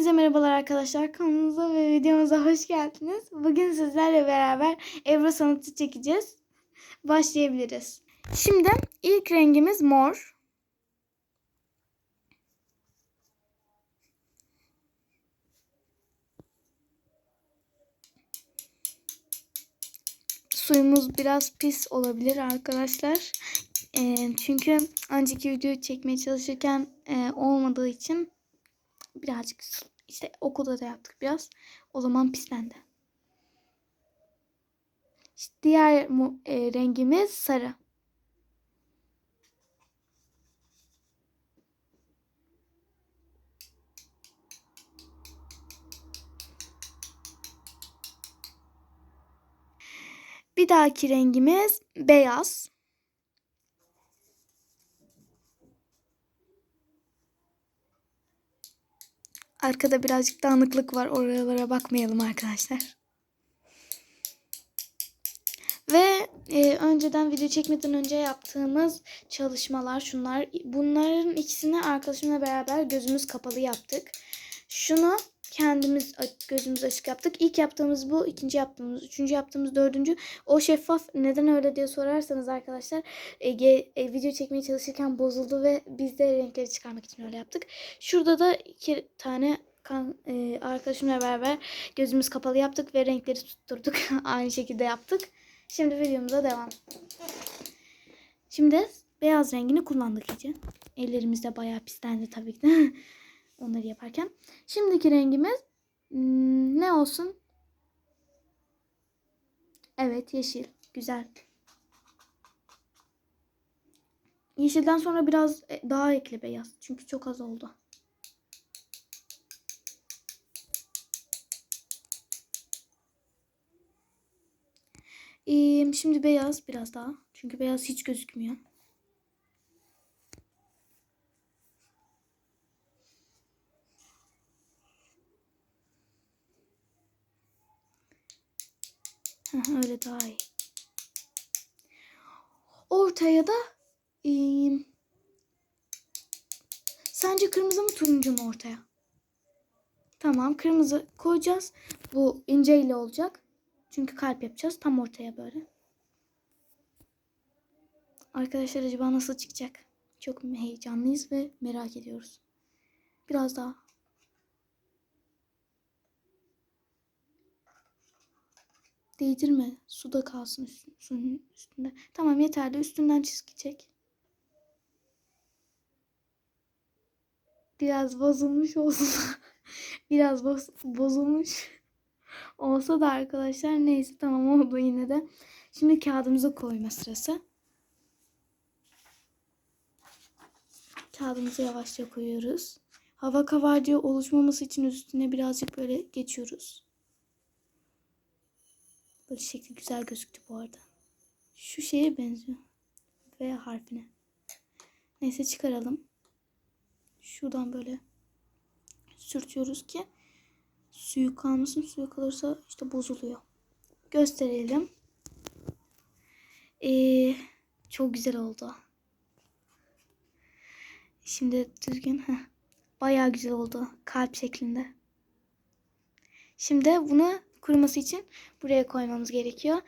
Hepinize merhabalar arkadaşlar. Kanalımıza ve videomuza hoş geldiniz. Bugün sizlerle beraber Ebru sanatı çekeceğiz. Başlayabiliriz. Şimdi ilk rengimiz mor. Suyumuz biraz pis olabilir arkadaşlar. Ee, çünkü önceki videoyu çekmeye çalışırken e, olmadığı için birazcık işte okulda da yaptık biraz. O zaman pislendi. İşte diğer e, rengimiz sarı. Bir dahaki rengimiz beyaz. Arkada birazcık dağınıklık var. Oralara bakmayalım arkadaşlar. Ve e, önceden video çekmeden önce yaptığımız çalışmalar şunlar. Bunların ikisini arkadaşımla beraber gözümüz kapalı yaptık. Şunu kendimiz gözümüz açık yaptık. İlk yaptığımız bu, ikinci yaptığımız, üçüncü yaptığımız, dördüncü. O şeffaf neden öyle diye sorarsanız arkadaşlar e, e, video çekmeye çalışırken bozuldu ve biz de renkleri çıkarmak için öyle yaptık. Şurada da iki tane kan, e, arkadaşımla beraber gözümüz kapalı yaptık ve renkleri tutturduk. Aynı şekilde yaptık. Şimdi videomuza devam. Şimdi beyaz rengini kullandık iyice. Ellerimiz de bayağı pislendi tabii ki. Onları yaparken. Şimdiki rengimiz hmm, ne olsun? Evet yeşil. Güzel. Yeşilden sonra biraz e, daha ekle beyaz. Çünkü çok az oldu. Şimdi beyaz biraz daha. Çünkü beyaz hiç gözükmüyor. Öyle daha iyi. Ortaya da ee, sence kırmızı mı turuncu mu ortaya? Tamam kırmızı koyacağız. Bu ince ile olacak. Çünkü kalp yapacağız tam ortaya böyle. Arkadaşlar acaba nasıl çıkacak? Çok heyecanlıyız ve merak ediyoruz. Biraz daha. Değdirme. Suda kalsın üstün, üstünde. Tamam yeterli. Üstünden çizgi çek. Biraz bozulmuş olsun. Biraz boz, bozulmuş olsa da arkadaşlar neyse tamam oldu yine de. Şimdi kağıdımızı koyma sırası. Kağıdımızı yavaşça koyuyoruz. Hava kabarcığı oluşmaması için üstüne birazcık böyle geçiyoruz. Böyle şekli güzel gözüktü bu arada. Şu şeye benziyor. V harfine. Neyse çıkaralım. Şuradan böyle sürtüyoruz ki suyu kalmasın. Suyu kalırsa işte bozuluyor. Gösterelim. Ee, çok güzel oldu. Şimdi düzgün. Heh. Bayağı güzel oldu. Kalp şeklinde. Şimdi bunu kuruması için buraya koymamız gerekiyor.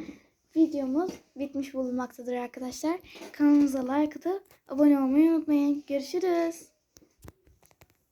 Videomuz bitmiş bulunmaktadır arkadaşlar. Kanalımıza like atıp abone olmayı unutmayın. Görüşürüz.